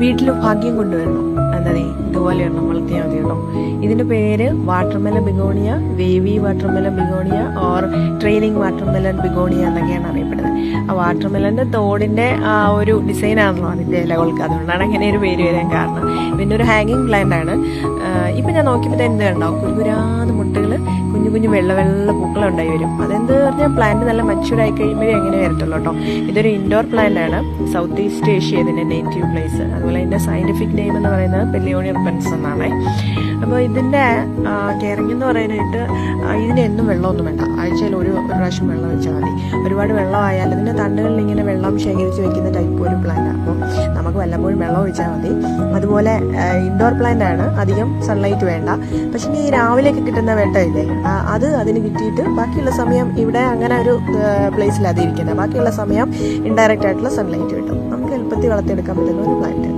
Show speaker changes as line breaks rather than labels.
വീട്ടിൽ ഭാഗ്യം കൊണ്ടുവരണം. എന്നതേ ഇതുപോലെ ഒരെണ്ണം വളർത്തിയാൽ മതി കേട്ടോ ഇതിന്റെ പേര് watermelon begonia wavy watermelon begonia or trailing watermelon begonia എന്നൊക്കെയാണ് അറിയപ്പെടുന്നത്. ആ വാട്ടർമെലന്റെ തോടിന്റെ ആ ഒരു ഡിസൈൻ ആണല്ലോ അതിന്റെ ഇലകൾക്ക് അതുകൊണ്ടാണ് അങ്ങനെ ഒരു പേര് വരാൻ കാരണം. പിന്നെ ഒരു ഹാങ്ങിങ് പ്ലാന്റ് ആണ്. ഇപ്പൊ ഞാൻ നോക്കിയപ്പോൾ എന്ത് കണ്ടോ കുരുകുരാന്ന് മുട്ടുകൾ കുഞ്ഞു കുഞ്ഞു വെള്ള വെള്ള പൂക്കളുണ്ടായി വരും. അതെന്ത് പറഞ്ഞാൽ പ്ലാന്റ് നല്ല മച്ചുവറായി കഴിയുമ്പോഴേ അങ്ങനെ വരത്തുള്ളൂ കേട്ടോ. ഇതൊരു ഇൻഡോർ പ്ലാന്റ് ആണ്. സൗത്ത് ഈസ്റ്റ് ഏഷ്യ ഇതിന്റെ നേറ്റീവ് പ്ലേസ് അതുപോലെ ഇതിന്റെ സയന്റിഫിക് നെയിം എന്ന് പറയുന്നത് പെല്ലിയോണിയർ പെൻസ് എന്നാണ്. അപ്പോൾ ഇതിന്റെ കെയറിംഗ് എന്ന് പറയാനായിട്ട് ഇതിനെന്നും വെള്ളമൊന്നും വേണ്ട. ആഴ്ചയിൽ ഒരു പ്രാവശ്യം വെള്ളം വെച്ചാൽ മതി. ഒരുപാട് വെള്ളമായാൽ ഇതിന്റെ തണ്ടുകളിൽ ഇങ്ങനെ വെള്ളം ശേഖരിച്ച് വെക്കുന്ന ടൈപ്പ് ഒരു നമുക്ക് വല്ലപ്പോഴും വെള്ളം ഒഴിച്ചാൽ മതി. അതുപോലെ ഇൻഡോർ പ്ലാന്റ് ആണ് അധികം സൺലൈറ്റ് വേണ്ട. പക്ഷേ ഈ രാവിലെയൊക്കെ കിട്ടുന്ന വെട്ടമില്ലേ? അത് അതിന് കിട്ടിയിട്ട് ബാക്കിയുള്ള സമയം ഇവിടെ അങ്ങനെ ഒരു പ്ലേസിൽ അത് ബാക്കിയുള്ള സമയം ഇൻഡയറക്റ്റ് ആയിട്ടുള്ള സൺലൈറ്റ് കിട്ടും. നമുക്ക് എളുപ്പത്തിൽ വളർത്തിയെടുക്കാൻ പറ്റുന്ന ഒരു പ്ലാന്റ്